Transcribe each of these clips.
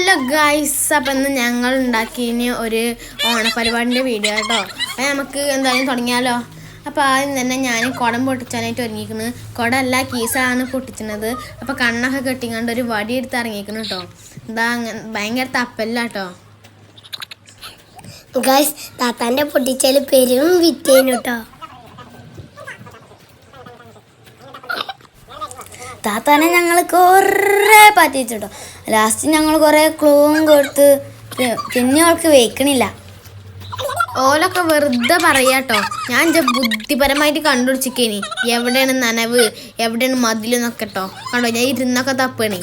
Hello guys അപ്പം ഇന്ന് ഞങ്ങൾ ഉണ്ടാക്കിയതിന് ഒരു ഓണപരിപാടിന്റെ വീഡിയോ കേട്ടോ അപ്പം നമുക്ക് എന്തായാലും തുടങ്ങിയാലോ? അപ്പോൾ ആദ്യം തന്നെ ഞാൻ കുടം പൊട്ടിച്ചാനായിട്ട് ഒരുങ്ങിക്കുന്നത് കുടമല്ല കീസാണ് പൊട്ടിച്ചത് അപ്പോൾ കണ്ണൊക്കെ കെട്ടിങ്ങാണ്ട് ഒരു വടി എടുത്ത് ഇറങ്ങിക്കണം കേട്ടോ എന്താ ഭയങ്കര തപ്പല്ല കേട്ടോ ഗൈസ് താത്താന്റെ പൊട്ടിച്ചാൽ പെരും വിറ്റേനു കേട്ടോ താത്താനെ ഞങ്ങൾ കുറേ പറ്റിച്ചിട്ടോ. ലാസ്റ്റ് ഞങ്ങൾ കുറേ ക്ലൂവും കൊടുത്ത് പിന്നെ അവൾക്ക് വെക്കണില്ല ഓലൊക്കെ വെറുതെ പറയാട്ടോ. ഞാൻ ബുദ്ധിപരമായിട്ട് കണ്ടുപിടിച്ചിക്കേനി. എവിടെയാണ് നനവ്? എവിടെയാണ് മതിലെന്നൊക്കെ കേട്ടോ കണ്ടോ? ഞാൻ ഇരുന്നൊക്കെ തപ്പണേ.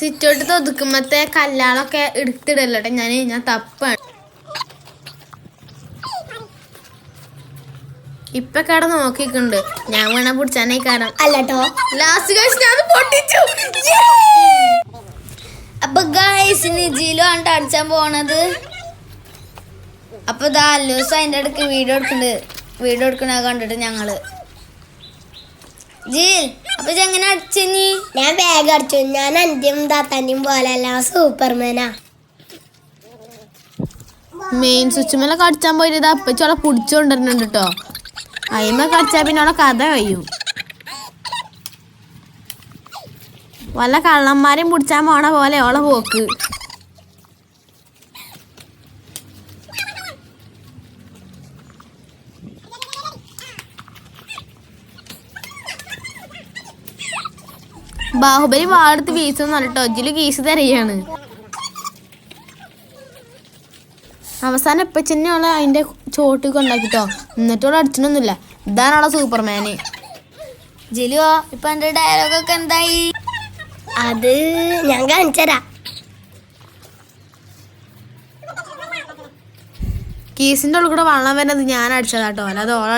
സിറ്റോട്ട് തൊതുക്കുമ്പത്തെ കല്ലാളൊക്കെ എടുത്തിടല്ലോട്ടെ ഞാൻ ഞാൻ തപ്പാണ്. ഇപ്പൊ കട നോക്കിക്കുണ്ട് ഞാൻ വേണ പിടിച്ചാനേ കാരണം അല്ലട്ടോ ലാസ്റ്റ് കഴിച്ച് ഞാൻ പൊട്ടിച്ചു. അപ്പൊ ഗൈസ് നിജിയിലും ആണ് അടിച്ചാൻ പോണത്. അപ്പൊ ഇതാ അല്ലൂസ് അതിന്റെ അടുക്ക് വീഡിയോ എടുക്കുന്നുണ്ട്. വീഡിയോ എടുക്കണ കണ്ടിട്ട് ഞങ്ങൾ. ജീൽ അപ്പൊ എങ്ങനെ അടിച്ചു നീ? ഞാൻ ബാഗ് അടിച്ചു. ഞാൻ അന്ത്യം താത്താന്റെയും പോലെ അല്ല സൂപ്പർമാനാ മെയിൻ സ്വിച്ച് മേലെ കടിച്ചാൻ പോയിട്ട് അപ്പച്ചോളെ പിടിച്ചോണ്ടിരുന്നുണ്ട് കേട്ടോ അയിമ കടിച്ചാ പിന്നെ അവളെ കഥ കഴിയും. വല്ല കള്ളന്മാരെയും പിടിച്ചാൻ പോണ പോലെ ഓളെ പോക്ക്. ബാഹുബലി വാടെടുത്ത് വീശുന്ന കേട്ടോ കീസ് തരയാണ് അവസാനം എപ്പ അവളെ അതിന്റെ ചോട്ട് കൊണ്ടാക്കിട്ടോ. എന്നിട്ട് അടിച്ചിട്ടൊന്നുമില്ല. ഇതാണ് അവളെ സൂപ്പർമാന്. ജിലുവോ ഇപ്പൊ എന്റെ ഡയലോഗ് ഒക്കെ എന്തായി? അത് ഞാൻ കാണിച്ചരാ കീസിന്റെ ഉള്ളിൽ കൂടെ വള്ളം വരുന്നത് ഞാൻ അടിച്ചതാട്ടോ. അല്ലാതെ ഓളെ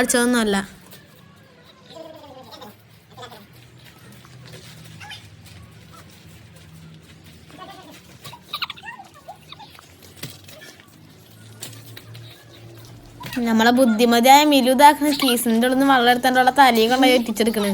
നമ്മളെ ബുദ്ധിമതിയായ മിലു ഇതാക്കണ കീസിന്റെ ഉള്ളിൽ നിന്ന് വെള്ളം എടുത്തോണ്ടുള്ള തലയും കൊണ്ടായി എത്തിച്ചെടുക്കണ്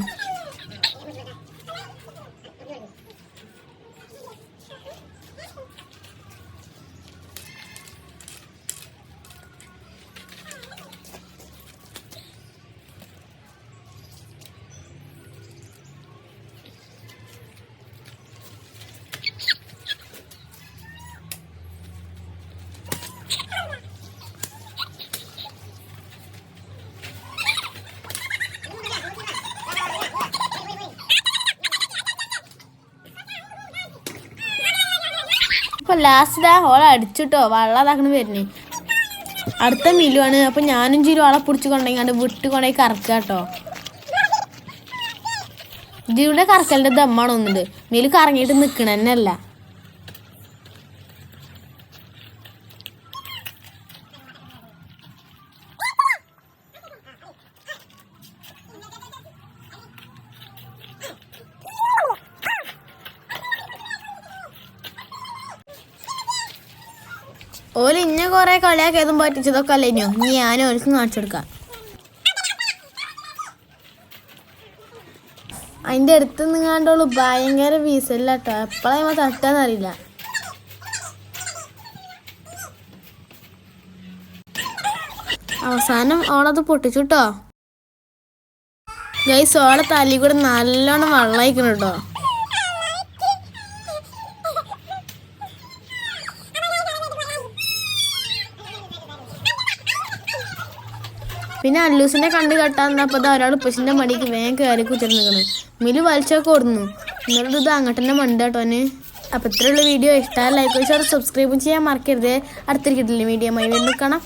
അപ്പൊ ലാസ്റ്റ് ആ ഓളെ അടിച്ചിട്ടോ വള്ളതാക്കണ് വരുന്നേ. അടുത്ത മിലുവാണ് അപ്പൊ ഞാനും ചിരു വള പിടിച്ചു കൊണ്ടുപോയി വിട്ട് കൊണ്ടേ കറക്കുക കേട്ടോ ഇതിവിടെ കറക്കലിന്റെ ദമ്മാണ് ഒന്നുണ്ട്. മിലു കറങ്ങിയിട്ട് നിക്കണ ഓൽ ഇന്നെ കുറെ കളിയാക്കിയതും പറ്റിച്ചതൊക്കെ അല്ലേനോ ഇനി ഞാൻ ഓൽക്ക് കാണിച്ചു കൊടുക്കാം. അതിന്റെ അടുത്ത് നിങ്ങാണ്ടോളൂ ഭയങ്കര വീസല്ല കേട്ടോ എപ്പോഴാ തട്ടാന്നറിയില്ല അവസാനം ഓളത് പൊട്ടിച്ചു കേട്ടോ ഗൈസ് ഓളെ തല്ലി കൂടെ നല്ലോണം അയക്കണം കേട്ടോ പിന്നെ അല്ലൂസിനെ കണ്ട് കെട്ടാന്നപ്പോ ഒരാൾ ഉപ്പച്ചിന്റെ മടിക്ക് വേഗം കയറി കുത്തിരുന്നിക്കണ് മിലു വലിച്ചൊക്കെ ഓടുന്നു. എന്നിട്ട് ഇത് അങ്ങോട്ട് തന്നെ കേട്ടോന് അപ്പൊ ഇത്രയുള്ള വീഡിയോ. ഇഷ്ടമായ ലൈക്ക് ചെയ്യാൻ സബ്സ്ക്രൈബും ചെയ്യാൻ മറക്കരുത്. അടുത്തിരിക്കട്ടില്ലേ വീഡിയോ മൈ വീണ്ടും കാണാം.